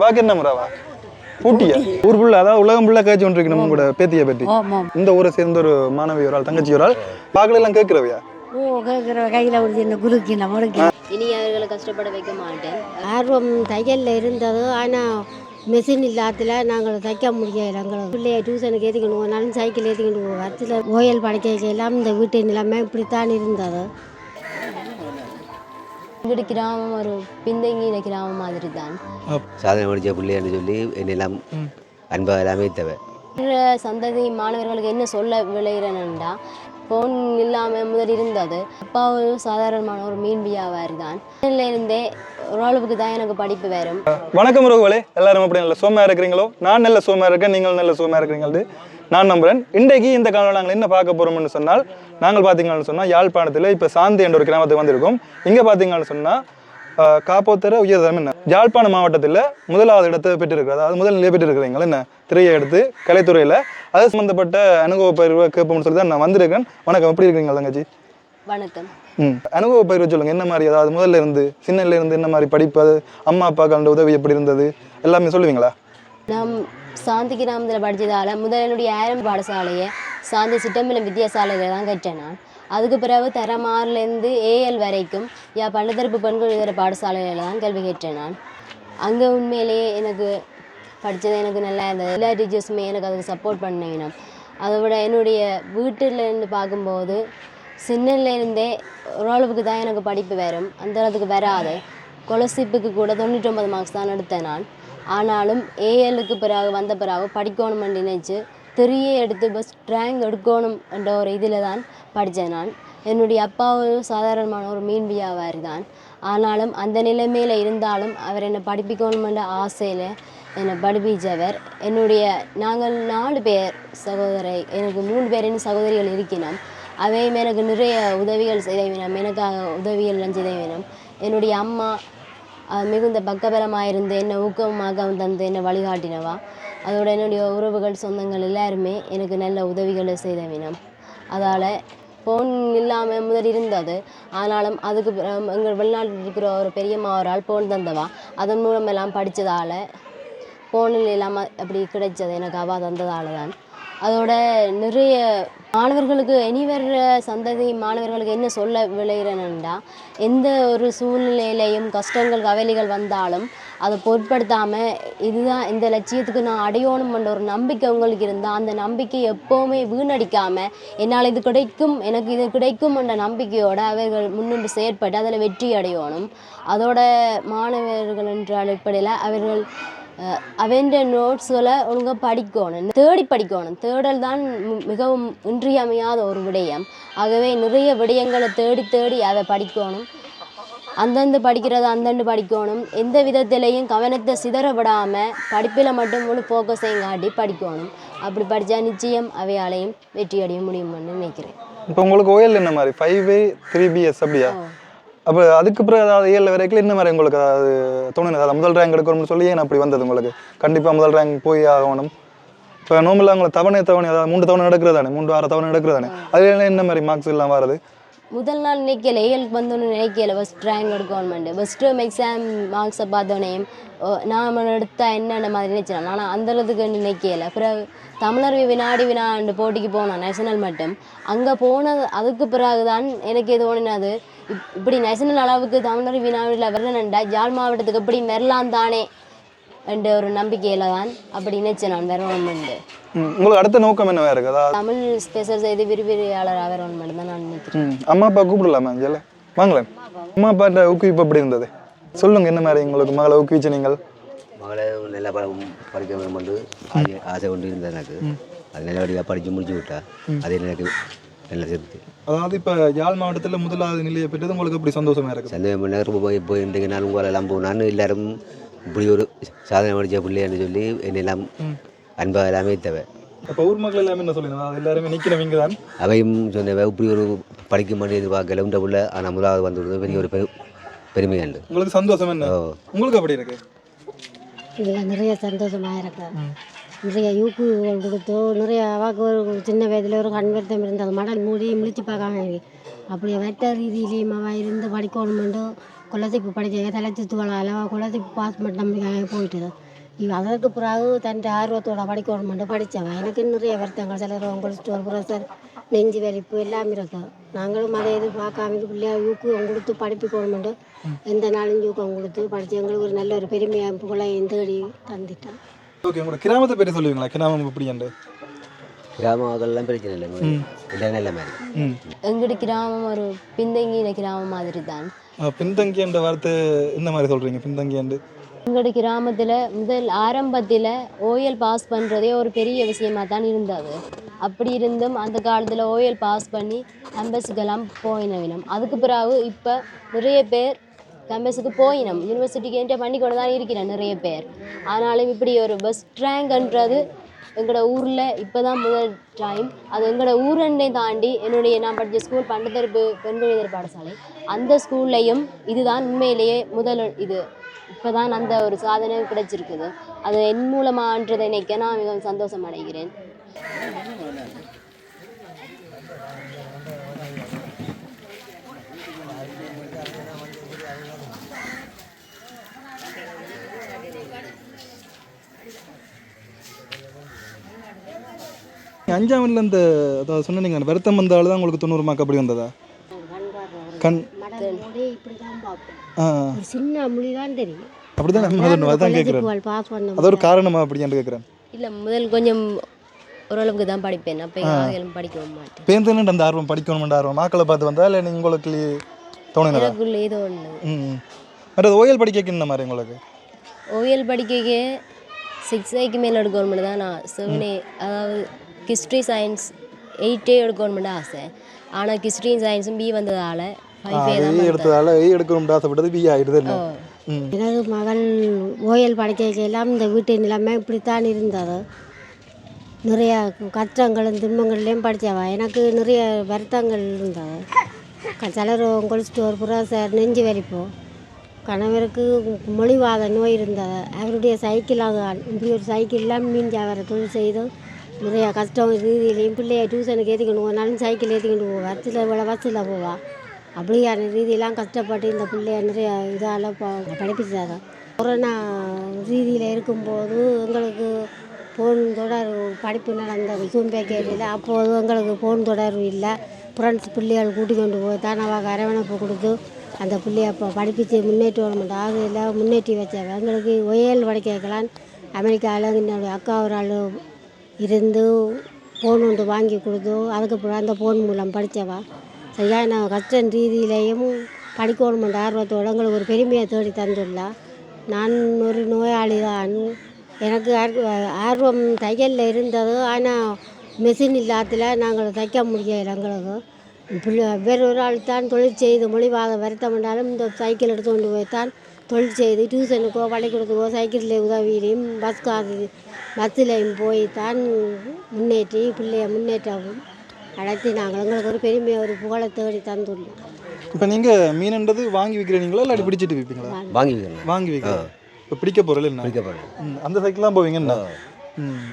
வாக்கு என்ன முறாவா பூட்டியா? ஊர் புள்ள அதாவது உலகம் புள்ள காய்ச்சி ஒன்று நம்ம கூட பேத்தியை பற்றி. இந்த ஊரை சேர்ந்த ஒரு மாணவி ஒரு ஆள் தங்கச்சி ஒரு ஆள் வாக்குல எல்லாம் கேட்கிறவையா? ஓ கேட்குற கையில் ஒரு சின்ன குறுக்கி நம்மளுக்கு இனி அவர்களை கஷ்டப்பட வைக்க மாட்டேன். ஆர்வம் தையலில் இருந்தது ஆனால் மெஷின் இல்லாததுல நாங்கள் தைக்க முடியல. எங்களை பிள்ளைய டியூஷனுக்கு ஏற்றிக்கிட்டு போனாலும் சைக்கிள் ஏற்றிக்கிட்டு போவோம் அதில் ஓயல் படிக்க எல்லாம் இந்த வீட்டு நிலைமை இப்படித்தான் இருந்தது. எங்கட கிராமம் ஒரு பின்தங்கின கிராமம் மாதிரி தான் சாதனை படித்த பிள்ளைன்னு சொல்லி என்னெல்லாம் அன்பாக எல்லாமே தேவை சந்ததி மாணவர்களுக்கு என்ன சொல்ல விளைகிறேன்டா ஃபோன் இல்லாமல் முதல் இருந்தது. அப்பா ஒரு சாதாரணமான ஒரு மீன் வியாபாரி தான் இருந்தே ஓரளவுக்கு தான் எனக்கு படிப்பு வரும். வணக்கம் உறவுகளே எல்லாரும் அப்படி நல்ல சோமா இருக்கிறீங்களோ? நான் நல்ல சோமா இருக்கேன் நீங்கள் நல்ல சோமா இருக்கிறீங்களது நான் நம்புறேன். இன்றைக்கு இந்த காலம் நாங்கள் என்ன பார்க்க போறோம்னு சொன்னால் நாங்கள் பார்த்தீங்கன்னு சொன்னால் யாழ்ப்பாணத்தில் இப்போ சாந்தி என்ற ஒரு கிராமத்துக்கு வந்திருக்கோம். இங்கே பார்த்தீங்கன்னு சொன்னால் காப்போத்தர உயர்தரம் என்ன? யாழ்ப்பாண மாவட்டத்தில் முதலாவது இடத்தை பெற்றிருக்கிறது அதாவது முதல் நிலையை பெற்றிருக்கிறீங்களா என்ன? திரையை எடுத்து கலைத்துறையில். அது சம்மந்தப்பட்ட அனுபவ பயிர்வை கேட்போம்னு சொல்லி தான் நான் வந்திருக்கேன். வணக்கம். எப்படி இருக்கீங்க தங்கச்சி? வணக்கம். ம். அனுபவ பயிர்வை சொல்லுங்க. என்ன மாதிரி அதாவது முதல்ல இருந்து சின்னல இருந்து என்ன மாதிரி படிப்பு அது அம்மா அப்பா கண்ட உதவி எப்படி இருந்தது? எல்லாமே சொல்லுவீங்களா? நான் சாந்தி கிராமத்தில் படித்ததால் முதல் என்னுடைய ஆரம்ப பாடசாலையை சாந்தி சிட்டம்பலம் வித்தியாசாலையில் தான் கற்றேன். நான் அதுக்கு பிறகு தரமாறுலேருந்து ஏஎல் வரைக்கும் யா பண்டத்தரப்பு பெண்கள் இதர பாடசாலையில் தான் கல்வி கற்றேன் நான். அங்கே உண்மையிலேயே எனக்கு படித்தது எனக்கு நல்லா இருந்தது. எல்லா டீச்சர்ஸுமே எனக்கு அதுக்கு சப்போர்ட் பண்ணினோம் அதை விட என்னுடைய வீட்டில் இருந்து பார்க்கும்போது சின்னலேருந்தே ஓரளவுக்கு தான் எனக்கு படிப்பு வரும். அந்த அளவுக்கு வராது. கொலசிப்புக்கு கூட தொண்ணூற்றொம்பது மார்க்ஸ் தான் எடுத்தேன் நான். ஆனாலும் ஏஎலுக்கு பிறகு வந்த பிறகு படிக்கணும்னு நினைச்சு திரியே எடுத்து பஸ் ரேங்க் எடுக்கணும் என்ற ஒரு இதில் தான் படித்தேன் நான். என்னுடைய அப்பா ஒரு சாதாரணமான ஒரு மீன் வியாபாரி தான். ஆனாலும் அந்த நிலைமையில் இருந்தாலும் அவர் என்னை படிப்பிக்கணுமென்ற ஆசையில் என்னை படிப்பிச்சவர். என்னுடைய நாங்கள் நாலு பேர் சகோதரி எனக்கு மூணு பேரின் சகோதரிகள் இருக்கிறோம் அவையும் எனக்கு நிறைய உதவிகள் செய்த வேணும் எனக்காக உதவிகள் எல்லாம் செய்த வேணும் என்னுடைய அம்மா மிகுந்த பக்கபலமாக இருந்து என்னை ஊக்கமாக தந்து என்னை வழிகாட்டினவா. அதோட என்னுடைய உறவுகள் சொந்தங்கள் எல்லாருமே எனக்கு நல்ல உதவிகளை செய்த வேணும் அதால் ஃபோன் இல்லாமல் முதல் இருந்தது. ஆனாலும் அதுக்கு எங்கள் வெளிநாட்டில் இருக்கிற ஒரு பெரியம்மா ஒரு ஆள் ஃபோன் தந்தவா. அதன் மூலமெல்லாம் படித்ததால் ஃபோனில் இல்லாமல் அப்படி கிடைச்சது எனக்கு அவா தந்ததால் தான் அதோட நிறைய மாணவர்களுக்கு இனி வர்ற சந்ததி மாணவர்களுக்கு என்ன சொல்ல விளையிறேன்னா எந்த ஒரு சூழ்நிலையிலையும் கஷ்டங்கள் கவலைகள் வந்தாலும் அதை பொருட்படுத்தாமல் இதுதான் இந்த லட்சியத்துக்கு நான் அடையணும்ன்ற ஒரு நம்பிக்கை உங்களுக்கு இருந்தால் அந்த நம்பிக்கை எப்போவுமே வீணடிக்காமல் என்னால் இது கிடைக்கும் எனக்கு இது கிடைக்கும் என்ற நம்பிக்கையோடு அவர்கள் முன்னின்று செயற்பட்டு அதில் வெற்றி அடையணும். அதோட மாணவர்கள் என்ற அடிப்படையில் அவர்கள் அவன்ற நோட்ஸ்களை ஒழுங்காக படிக்கணும். தேடி படிக்கணும். தேடல் தான் மிகவும் இன்றியமையாத ஒரு விடயம். ஆகவே நிறைய விடயங்களை தேடி தேடி அதை படிக்கணும். அந்தந்த படிக்கிறத அந்தண்டு படிக்கணும். எந்த விதத்திலையும் கவனத்தை சிதற விடாமல் படிப்பில் மட்டும் முழு ஃபோக்கஸையும் காட்டி படிக்கணும். அப்படி படித்தா நிச்சயம் அவையாலையும் வெற்றி அடைய முடியும்னு நினைக்கிறேன். இப்போ உங்களுக்கு ஓஎல் என்ன மாதிரி? ஃபைவ் த்ரீ பிஎஸ் அப்படியா? அப்போ அதுக்கு பிறகு அதாவது ஏழு வரைக்கும் என்ன மாதிரி உங்களுக்கு அதாவது தோணுது. அதாவது முதல் ரேங்க் எடுக்கணும்னு சொல்லி ஏன் அப்படி வந்தது உங்களுக்கு? கண்டிப்பாக முதல் ரேங்க் போய் ஆகணும். இப்போ நார்மலாக உங்களை தவணை தவணை அதாவது மூன்று தவணை எடுக்கிறதானே மூன்று ஆறு தவணை எடுக்கிறதானே அதுல என்ன மாதிரி மார்க்ஸ் எல்லாம் வருது முதல் நாள் நினைக்கல ஏழுக்கு வந்தோன்னு நினைக்கல. ஃபஸ்ட் ட்ராயிங்கோட கவர்மெண்ட் ஃபஸ்ட் டேர்ம் எக்ஸாம் மார்க்ஸை பார்த்தோன்னே நான் எடுத்தா என்னென்ன மாதிரி நினைச்சேன் ஆனால் அந்த அளவுக்கு நினைக்கல. பிறகு தமிழர் வினாடி வினாண்டு போட்டிக்கு போனோம் நேஷனல் மட்டும். அங்கே போனது அதுக்கு பிறகு தான் எனக்கு எது தோணினது இப் இப்படி நேஷனல் அளவுக்கு தமிழர் வினாடியில் வரணுண்டா ஜாழ் மாவட்டத்துக்கு எப்படி வரலாம் தானே என்ற ஒரு நம்பிக்கையில் தான் அப்படி நினைச்சேன் நான் வரணுமெண்டு ம், உங்களுக்கு அடுத்த நோக்கம் என்னவா இருக்கு அதாவது தமிழ் ஸ்பெஷல் செய்தி விரிவிரியாளராக வரணுமெண்டு தான் நான் நினைக்கிறேன். அம்மா அப்பா கூப்பிடலாமா ஜெல வாங்களேன். அம்மா அப்பாட்ட ஊக்குவிப்பு எப்படி இருந்தது? சொல்லுங்க என்ன மாதிரி உங்களுக்கு மகளை ஊக்குவிச்சு நீங்கள்? மகளை நல்லா படிக்க வேணுமென்று ஆசை ஆசை கொண்டு இருந்தது எனக்கு. அது நல்லபடியாக படித்து முடிச்சு விட்டா அது எனக்கு நல்ல திருப்தி அதாவது இப்போ யாழ் மாவட்டத்தில் முதலாவது நிலையை பெற்றது உங்களுக்கு எப்படி சந்தோஷமா இருக்குது சந்தேகம் நேரம் போய் போய் இன்றைக்கு நான் உங்களை எல்லாம் போனான்னு எல்லாரும் இப்படி ஒரு சாதனை படித்த பிள்ளைன்னு சொல்லி என்னெல்லாம் அன்பாக எல்லாமே தேவை. அப்போ ஊர் மக்கள் எல்லாமே என்ன சொல்லுங்க அதாவது எல்லாருமே நிற்கிறவங்க இங்கே தான் அவையும் சொன்ன இப்படி ஒரு படிக்க மாட்டேன் எதிர்பார்க்கல உண்ட பிள்ளை ஆனால் முதலாவது வந்துவிடுறது பெரிய ஒரு பெரு பெருமை உண்டு. உங்களுக்கு சந்தோஷம் என்ன? உங்களுக்கு அப்படி இருக்கு? இதில் நிறைய சந்தோஷமாக இருக்கு நிறைய ஊக்குகள் கொடுத்து நிறைய அவாக்கு ஒரு சின்ன வயதில் ஒரு கண் வருத்தம் இருந்தது. மடல் மூடி முழிச்சு பார்க்காம. அப்படி மற்ற ரீதியிலையும் அவள் இருந்து படிக்கணுமெண்டு குலதீப்பு படிக்க தலைச்சித்துக்களால் குலதீப்பு பாஸ் பண்ண நம்பிக்கை போயிட்டுது. இவ அதற்கு பிறகு தன் ஆர்வத்தோட படிக்கணுமெண்டு படித்தவன். எனக்கு நிறைய வருத்தங்கள். சிலர் உங்களுக்கு ஒரு ப்ரெஷர் நெஞ்சு வலிப்பு எல்லாம் இருக்கு. நாங்களும் அதை எதுவும் பார்க்காம இது பிள்ளையா ஊக்கம் கொடுத்து படிப்பிக்கணுமெண்டு எந்த நாளும் ஊக்கம் கொடுத்து படித்து எங்களுக்கு ஒரு நல்ல ஒரு பெருமையாக புகழையும் தேடி தந்துட்டோம் ஓகே உங்களோட கிராமத்தை பற்றி சொல்லுவீங்களா? கிராமம் எப்படியாண்டு கிராம மக்கள்லாம் பிரச்சனை இல்லை இல்லை மாதிரி. கிராமம் ஒரு பின்தங்கின கிராமம் மாதிரி தான் பின்தங்கியன்ற வார்த்தை இந்த மாதிரி சொல்கிறீங்க பின்தங்கியாண்டு எங்களோட கிராமத்தில் முதல் ஆரம்பத்தில் ஓஎல் பாஸ் பண்ணுறதே ஒரு பெரிய விஷயமாக தான் இருந்தது. அப்படி இருந்தும் அந்த காலத்தில் ஓஎல் பாஸ் பண்ணி கம்பஸுக்கெல்லாம் போயினவினம் அதுக்கு பிறகு இப்போ நிறைய பேர் கம்பஸுக்கு போயினோம். யூனிவர்சிட்டிக்கு என்ட்டே பண்ணி கொண்டு தான் இருக்கிறேன் நிறைய பேர். ஆனாலும் இப்படி ஒரு பெஸ்ட் ரேங்க்ன்றது எங்களோட ஊரில் இப்போ தான் முதல் டைம் அது எங்களோட ஊரண்டை தாண்டி என்னுடைய நான் படித்த ஸ்கூல் பண்டத்தரப்பு எதிர் பாடசாலை. அந்த ஸ்கூல்லையும் இதுதான் உண்மையிலேயே முதல் இது. இப்போ தான் அந்த ஒரு சாதனை கிடைச்சிருக்குது. அது என் மூலமான்றதை நினைக்க நான் மிகவும் சந்தோஷம் அடைகிறேன். அஞ்சாமில் இந்த அதாவது சொன்னீங்க அந்த வருத்தம் வந்தாலும் தான் உங்களுக்கு தொண்ணூறு மார்க் அப்படி வந்ததா? கண் சின்ன மொழி தான் தெரியும் அப்படிதான் அதான் கேட்குறேன் அது ஒரு காரணமா அப்படின்ட்டு கேட்குறேன் இல்லை முதல் கொஞ்சம் ஓரளவுக்கு தான் படிப்பேன். அப்போ யாரும் படிக்கவும் மாட்டேன். பேருந்துன்னு அந்த ஆர்வம் படிக்கணுமென்ற ஆர்வம். மாக்களை பார்த்து வந்தா இல்லை நீங்கள் உங்களுக்கு எனக்குள்ள ஏதோ ஒன்று ம் மற்றது ஓயல் படிக்க இந்த மாதிரி உங்களுக்கு? ஓவியல் படிக்க சிக்ஸ் ஐக்கு மேலே எடுக்கணும்னு தான் நான் செவனே அதாவது ஹிஸ்ட்ரி சயின்ஸ் எயிட்டே எடுக்கணும்னு ஆசை. ஆனால் ஹிஸ்ட்ரி சயின்ஸும் பி வந்ததால் எடுத்ததால எடுக்கணும்னு ஆசைப்பட்டது பி ஆகிடுது எனது மகள் ஓயல் படிக்க எல்லாம் இந்த வீட்டு நிலைமை இப்படித்தான் இருந்தது. நிறைய கஷ்டங்களும் துன்பங்கள்லையும் படித்தவ. எனக்கு நிறைய வருத்தங்கள் இருந்தது. க- சிலர் குளிச்சுட்டு ஒரு புறா சார் நெஞ்சு வலிப்போம் கணவருக்கு மொழிவாத நோய் இருந்தது. அவருடைய சைக்கிள் அது இப்படி ஒரு சைக்கிள் இல்லாமல் மீஞ்சி அவரை தொழில் செய்து நிறைய கஷ்டம் ரீதியிலையும் பிள்ளைய டியூஷனுக்கு ஏற்றிக்கொண்டு போனாலும் சைக்கிள் ஏற்றிக்கிட்டு போவார் சில இவ்வளோ பஸ்ஸில் போவா. அப்படியான ரீதியெல்லாம் கஷ்டப்பட்டு இந்த பிள்ளைய நிறைய இதால் படிப்பிச்சாங்க. கொரோனா ரீதியில் இருக்கும்போது எங்களுக்கு ஃபோன் தொடர்பு படிப்பு நடந்த சூம் பேக்கேஜில் அப்போது எங்களுக்கு ஃபோன் தொடர்பு இல்லை. ஃப்ரெண்ட்ஸ் பிள்ளைகள் கூட்டி கொண்டு போய் தானவாக அரவணைப்பு கொடுத்து அந்த பிள்ளைய இப்போ படிப்பிச்சு முன்னேற்றி வரமாட்டோம் ஆகையில் முன்னேற்றி வச்சாங்க. எங்களுக்கு ஒயல் படிக்கலாம் அமெரிக்காவில் என்னுடைய அக்கா ஒரு ஆள் இருந்து ஃபோன் ஒன்று வாங்கி கொடுத்து அதுக்கப்புறம் அந்த ஃபோன் மூலம் படித்தவா? நான் கஷ்ட ரீதியிலையும் படிக்கணுமென்ற ஆர்வத்தோடு எங்களுக்கு ஒரு பெருமையை தேடி தந்துள்ளா நான் ஒரு நோயாளி தான் எனக்கு ஆர்வம் தையலில் இருந்தது. ஆனால் மெஷின் இல்லாததில் நாங்கள் தைக்க முடியல எங்களுக்கு. பிள்ளை வேறு ஒரு ஆள் தான் தொழில் செய்து மொழிவாக வருத்தம் என்றாலும் இந்த சைக்கிள் எடுத்து கொண்டு போய் தான் தொழில் செய்து டியூஷனுக்கோ பள்ளிக்கூடத்துக்கோ சைக்கிளில் உதவியிலையும் பஸ் கார் பஸ்ஸிலையும் போய் தான் முன்னேற்றி பிள்ளைய முன்னேற்றம் அழைத்து நாங்கள் எங்களுக்கு ஒரு பெருமையை ஒரு புகழை தேடி தந்துள்ளோம். இப்போ நீங்கள் மீன்ன்றது வாங்கி விற்கிறீங்களா இல்லாட்டி பிடிச்சிட்டு விற்பீங்களா வாங்கி வைக்கணும் வாங்கி விற்கிறோம் இப்போ பிடிக்க போகிறல என்ன பிடிக்கப்படுது ம், அந்த சைக்கிள்லாம் போவீங்கண்ணா ம்.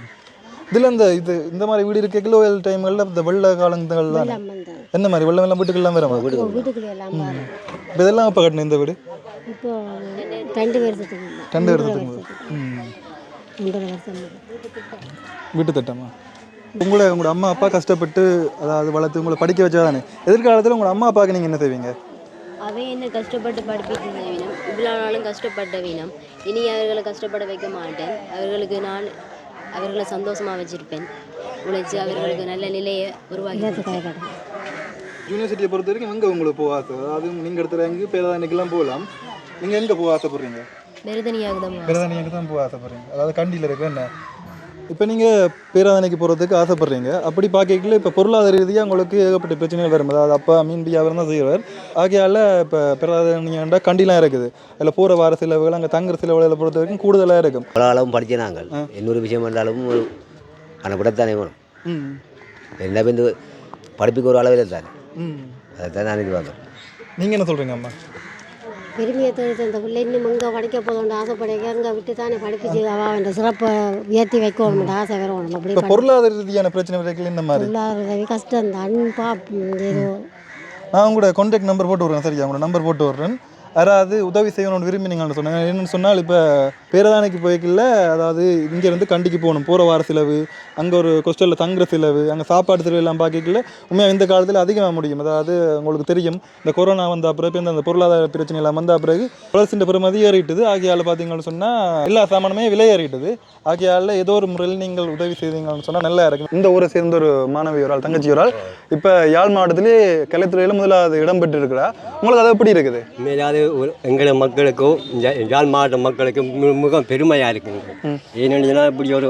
இதில் இந்த இது இந்த மாதிரி வீடு இருக்க கிலோ டைம்களில் இந்த வெள்ள காலங்கள் தான் எல்லாம் வந்தது என்ன மாதிரி? வெள்ளம் எல்லாம் வரும்? வீட்டுக்குள்ளே எல்லாம் பாரு இப்போ இதெல்லாம் அப்போ கட்டணும் இந்த வீடு? இப்போ ரெண்டு வருஷத்துக்கு ரெண்டு வருஷத்துக்கு முதல். ம். ஒன்றரை வருஷம் வீட்டு திட்டமா? உங்களை உங்களோட அம்மா அப்பா கஷ்டப்பட்டு அதாவது வளர்த்து உங்களை படிக்க வச்சாதானே? எதிர்காலத்தில் உங்களோட அம்மா அப்பாவுக்கு நீங்கள் என்ன செய்வீங்க? அவை என்ன கஷ்டப்பட்டு படிப்பிக்க வீணம் இவ்வளோ நாளும் கஷ்டப்பட்ட வீணம். இனி அவர்களை கஷ்டப்பட வைக்க மாட்டேன். அவர்களுக்கு நான் அவர்களை சந்தோஷமாக வச்சிருப்பேன். உழைச்சி அவர்களுக்கு நல்ல நிலையை உருவாக்கி யூனிவர்சிட்டியை பொறுத்த வரைக்கும் எங்கே உங்களுக்கு போக ஆசை? அதாவது நீங்கள் எடுத்த ரேங்கு பேராதனைக்கெல்லாம் போகலாம். நீங்கள் எங்கே போக ஆசைப்படுறீங்க? மெருதனியாகுதம் பேராதனைக்கு தான் போக ஆசைப்படுறீங்க. அதாவது கண்டியில் இருக்கு என்ன? இப்போ நீங்கள் பேராதனைக்கு போகிறதுக்கு ஆசைப்படுறீங்க. அப்படி பார்க்கல இப்போ பொருளாதார ரீதியாக உங்களுக்கு ஏகப்பட்ட பிரச்சனைகள் வரும். அதாவது அப்பா மீன் வியாபாரம் தான் செய்வார். ஆகையால் இப்போ பேராதனையாண்டா கண்டிலாம் இருக்குது. அதில் போகிற வார செலவுகள் அங்கே தங்குற செலவுகளை பொறுத்த வரைக்கும் கூடுதலாக இருக்கும். பல அளவும் படித்த நாங்கள் இன்னொரு விஷயம் என்றாலும் ஒரு அனுப்பிடத்தானே வேணும் ம். என்ன வந்து படிப்புக்கு ஒரு அளவில் தானே. ம். அதை தான் நான் எதிர்பார்க்குறேன் நீங்கள் என்ன சொல்கிறீங்க அம்மா? பெருமையை தேடி தந்த பிள்ளை இன்னும் இங்கே படிக்க போதும் ஆசைப்படுங்க அங்கே விட்டு தானே படிப்பிச்சு அவன் சிறப்பை உயர்த்தி வைக்கணும் ஆசை வரணும் அப்படி பொருளாதார ரீதியான பிரச்சனை வரைக்கும் இந்த மாதிரி? பொருளாதார உதவி கஷ்டம்தான். பாப்போம் ஏதோ நான் உங்களோட கான்டாக்ட் நம்பர் போட்டு விட்றேன் சரியா? உங்களோட நம்பர் போட்டு விட்றேன். யாராவது உதவி செய்யணும்னு விரும்பி நீங்கள் சொன்னாங்க? என்னென்னு சொன்னால் இப்போ பேரதானைக்கு போய்க்கல அதாவது இங்கேருந்து கண்டிக்கு போகணும். போகிற வார செலவு அங்கே ஒரு கொஸ்டலில் தங்குற செலவு அங்கே சாப்பாடு செலவு எல்லாம் பார்க்கல உண்மையாக இந்த காலத்தில் அதிகமாக முடியும். அதாவது உங்களுக்கு தெரியும் இந்த கொரோனா வந்த பிறகு இந்த பொருளாதார பிரச்சனை எல்லாம் வந்த பிறகு வளர்ச்சின்ற பெருமதி ஏறிட்டுது. ஆகியால் பார்த்தீங்கன்னு சொன்னால் எல்லா சாமானுமே விலை ஆகியால் ஏதோ ஒரு முறையில் நீங்கள் உதவி செய்தீங்கன்னு சொன்னால் நல்லா இருக்கும். இந்த ஊரை சேர்ந்த ஒரு மாணவி ஒரு ஆள் தங்கச்சி ஒரு ஆள் இப்போ யாழ் மாவட்டத்திலே கலைத்துறையில் முதலாவது இடம் பெற்று இருக்கிறா உங்களுக்கு அது எப்படி இருக்குது? உண்மையிலாவது ஒரு எங்களை மக்களுக்கும் இந்த யாழ் மாவட்ட மக்களுக்கும் மிக பெருமையாக இருக்குங்க. ஏன்னா இப்படி ஒரு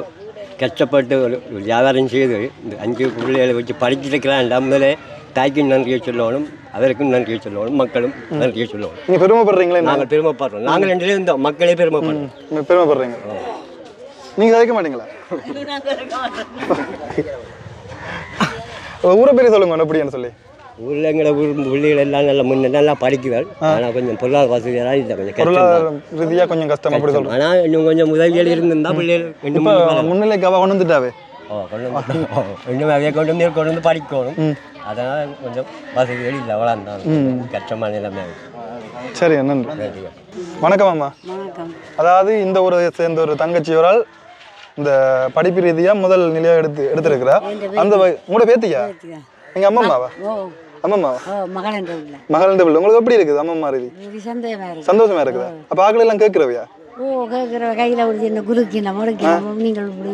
கஷ்டப்பட்டு ஒரு வியாபாரம் செய்து இந்த அஞ்சு பிள்ளைகளை வச்சு படிச்சிருக்கிறான்டா முதல்ல தாய்க்கும் நன்றியை சொல்லணும் அதற்கும் நன்றியை சொல்லணும் மக்களும் நன்றியை சொல்லணும். நீங்கள் பெருமைப்படுறீங்களே? நாங்கள் பெருமைப்படுறோம். நாங்கள் ரெண்டு பேரும் இருந்தோம் மக்களே பெருமைப்படுறோம். நீங்க பெருமைப்படுறீங்க. நீங்கள் கதைக்க மாட்டீங்களா? ஊரை பேர் சொல்லுங்க எப்படின்னு சொல்லி. ஊரில் எங்களை ஊர் பிள்ளைகள் எல்லாம் நல்லா முன்ன நல்லா படிக்குவாள் ஆனால் கொஞ்சம் பொருளாதார வசதியெல்லாம் இல்லை கொஞ்சம் கஷ்டம் பொருளாதார ரீதியாக கொஞ்சம் கஷ்டம் அப்படி சொல்கிறேன் ஆனால் இன்னும் கொஞ்சம் உதவிகள் இருந்திருந்தா பிள்ளைகள் முன்னிலைக்கு அவள் கொண்டு வந்துட்டாவே? ஓ கொண்டு வந்து இன்னும் அவைய கொண்டு வந்து கொண்டு வந்து படிக்கணும். அதனால் கொஞ்சம் வசதிகள் இல்லை அவ்வளோ இருந்தாலும் கஷ்டமான நிலைமை சரி நன்றி. வணக்கம் அம்மா. அதாவது இந்த ஒரு சேர்ந்த ஒரு தங்கச்சி ஒரு ஆள் இந்த படிப்பு ரீதியாக முதல் நிலையாக எடுத்து எடுத்திருக்கிறா அந்த உங்களோட பேத்தியா? எங்கள் அம்மம்மாவா ஓ. அம்மம்மாவா? ஓ மகளன்ற பிள்ளை உங்களுக்கு எப்படி இருக்குது அம்மம்மா ரீதி? இது சந்தேகமா இருக்கு சந்தோஷமா இருக்குதா. அப்போ ஆக்கள் எல்லாம் கேட்குறவையா? ஓ கேட்குற கையில் ஒரு சின்ன குறுக்கின முடுக்கின நீங்கள் இப்படி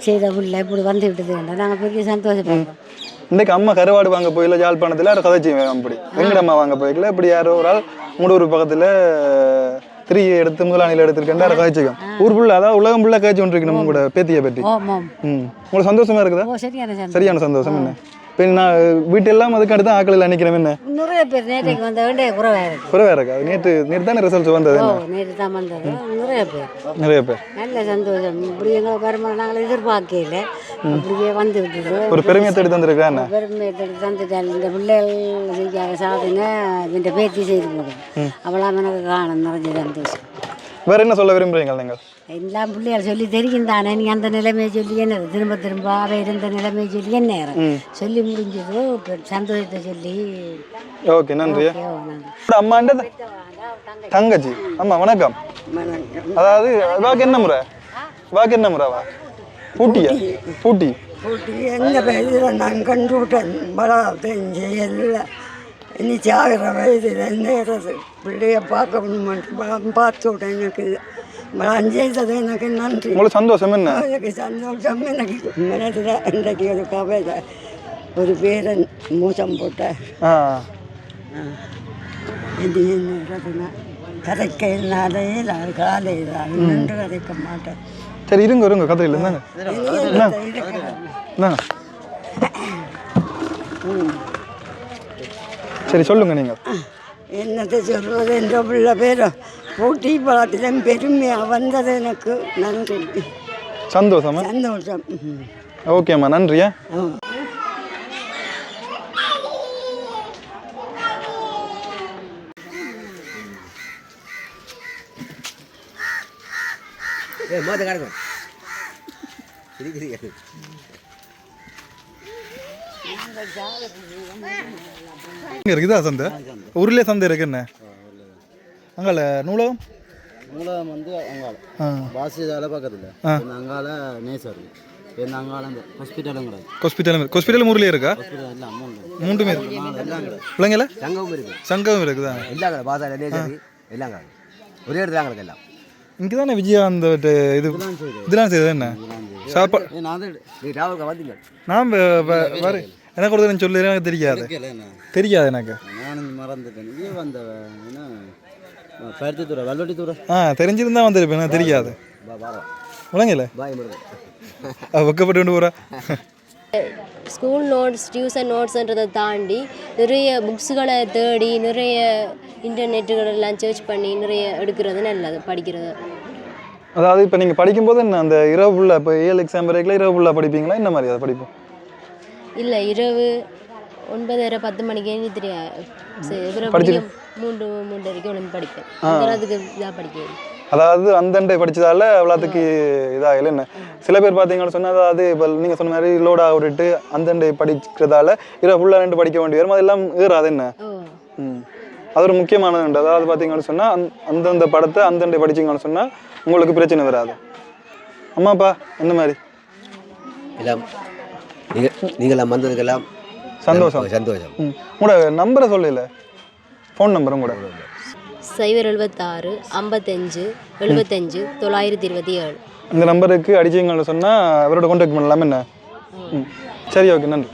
செய்த பிள்ளை இப்படி வந்து விட்டது நாங்கள் பெரிய சந்தோஷப்படுறோம் இன்னைக்கு அம்மா கருவாடு வாங்க போயில யாழ்ப்பாணத்தில் யாரும் கதைச்சி அப்படி. எங்கட அம்மா வாங்க போய்க்கல இப்படி யாரோ ஒரு ஆள் மூடூர் பக்கத்தில் திரி எடுத்து முதலாளியில் எடுத்துருக்கேன் யாரும் கதைச்சிக்கும் ஊர் புள்ள அதாவது உலகம் புள்ள கதைச்சு கொண்டிருக்கணும் உங்களோட பேத்தியை பற்றி. ஓ மோம் ம். உங்களுக்கு சந்தோஷமா இருக்குதா? சந்தோஷம். சரியான சந்தோஷம் என்ன? இப்போ நான் வீட்டெல்லாம் அதுக்கு அடுத்து ஆக்கள் எல்லாம் நிற்கிறேன் என்ன? நிறைய பேர் நேற்றைக்கு வந்த வேண்டிய குறைவாக இருக்கு. குறைவா இருக்கா? நேற்று நேற்று தானே ரிசல்ட்ஸ் வந்தது நேற்று தான் வந்தது. நிறைய பேர். நிறைய பேர். நல்ல சந்தோஷம். இப்படி எங்களை வருமானம் நாங்கள் எதிர்பார்க்கல. அப்படியே வந்து விட்டது ஒரு பெருமையை தேடி தந்திருக்கிறேன் என்ன? பெருமையை தந்துட்டால் இந்த பிள்ளைகள் செய்யாத சாதனை இந்த பேத்தி செய்து போடும். அவளாம் எனக்கு காணும் நிறைஞ்ச சந்தோஷம். வேற என்ன சொல்ல விரும்புறீங்க நீங்கள்? எல்லாம் பிள்ளைகள் சொல்லி தெரியும் தானே. நீ அந்த நிலைமையை சொல்லி என்ன? திரும்ப திரும்ப அவ இருந்த நிலைமையை சொல்லி என்ன? சொல்லி முடிஞ்சது. சந்தோஷத்தை சொல்லி. ஓகே நன்றி. அம்மாண்ட தங்கச்சி. அம்மா வணக்கம். அதாவது வாக்கு என்ன முறை? வாக்கு என்ன முறைவா? பூட்டியா? பூட்டி. போட்டு. எந்த வயதில் நான் கண்டுவிட்டேன் வளர்த்தேன். செய்யல இனி சாகிற வயதில் நேரது பிள்ளைய பார்க்கணும் பார்த்து விட்டேன் எனக்கு. செய்தது எனக்கு நன்றி. உங்களுக்கு சந்தோஷம் என்ன? எனக்கு சந்தோஷம். எனக்கு மனதில் இன்றைக்கு ஒரு கவலை ஒரு பேரன் மூசம் போட்ட. இது என்னதுன்னா கதைக்க இல்லாதையில் அது காலையில் நின்று கதைக்க மாட்டேன். சரி இருங்க இருங்க கதையில் இருந்தாங்க சரி சொல்லுங்க நீங்க. என்னத்தை சொல்வது என்ற பிள்ளை பேரும் போட்டி பழத்திலும் பெருமையாக வந்தது எனக்கு. நன்றி. சந்தோஷமா சந்தோஷம். ஓகேம்மா நன்றியா ஏ மோத்த கிடக்கும் இங்கே இருக்குதா சந்தை? ஊர்லேயே சந்தை இருக்கு என்ன? அங்கால நூலகம்? மூலம் வந்து அங்கால ஆ. பாசிதால பக்கத்தில். அங்கால நேசர் ஹாஸ்பிட்டலும் ஊர்லேயே இருக்கா? மூன்றுமே பிள்ளைங்கள சங்கமும் இருக்கு. சங்கம் இருக்குதா? எல்லாம் பாசால எல்லாம் ஒரே இடத்துல கிடக்கு எல்லாம். இங்கே தானே விஜயகாந்த் இது? இதெல்லாம் செய்தது என்ன? சாப்பாடு நான் நான் வ- வ- வர எனக்கு ஒரு தடவை சொல்லு எனக்கு தெரியாது தெரியாது எனக்கு. நான் மறந்துட்டேன். இங்கே வந்த? ஆ தெரிஞ்சிருந்தா வந்திருப்பேன். எனக்கு தெரியாது. விளங்கல வெக்கப்பட்டு கொண்டு ஸ்கூல் நோட்ஸ் டியூஷன் நோட்ஸ்ன்றதை தாண்டி நிறைய புக்ஸுகளை தேடி நிறைய இன்டர்நெட்டுகளெல்லாம் சர்ச் பண்ணி நிறைய எடுக்கிறது நல்லது படிக்கிறது. அதாவது இப்போ நீங்கள் படிக்கும்போது என்ன அந்த இரவு ஃபுல்லாக இப்போ ஏழு எக்ஸாம் வரைக்கும் இரவு ஃபுல்லாக படிப்பீங்களா? என்ன மாதிரி அதை படிப்போம்? இல்லை இரவு ஒன்பதரை பத்து மணிக்கு எழுந்திரியா? மூன்று மூன்று வரைக்கும் படிப்பேன். அந்த அளவுக்கு இதாக படிக்கிறேன். அதாவது அந்தண்டை படிச்சதால அவ்வளோத்துக்கு இதாகல. என்ன? சில பேர் பார்த்தீங்கன்னு சொன்னால் அதாவது இப்போ நீங்கள் சொன்ன மாதிரி லோடாக விட்டுட்டு அந்தண்டை படிக்கிறதால இரவு ஃபுல்லாக ரெண்டு படிக்க வேண்டி வரும். அதெல்லாம் ஏறாது என்ன? அது ஒரு முக்கியமானது உண்டு. அதாவது பார்த்தீங்கன்னு சொன்னால் அந் அந்தந்த படத்தை அந்தந்த படிச்சீங்கன்னு சொன்னால் உங்களுக்கு பிரச்சனை வராது. அம்மாப்பா என்ன மாதிரி? நீங்களாம் வந்ததுக்கெல்லாம் சந்தோஷம். சந்தோஷம். ம். உங்களோட நம்பரை சொல்லல. ஃபோன் நம்பரும் கூட சைபர் எழுபத்தாறு ஐம்பத்தஞ்சு எழுபத்தஞ்சு தொள்ளாயிரத்தி இருபத்தி ஏழு இந்த நம்பருக்கு அடிச்சீங்கன்னு சொன்னால் அவரோட கான்டாக்ட் பண்ணலாம் என்ன? ம். சரி ஓகே நன்றி.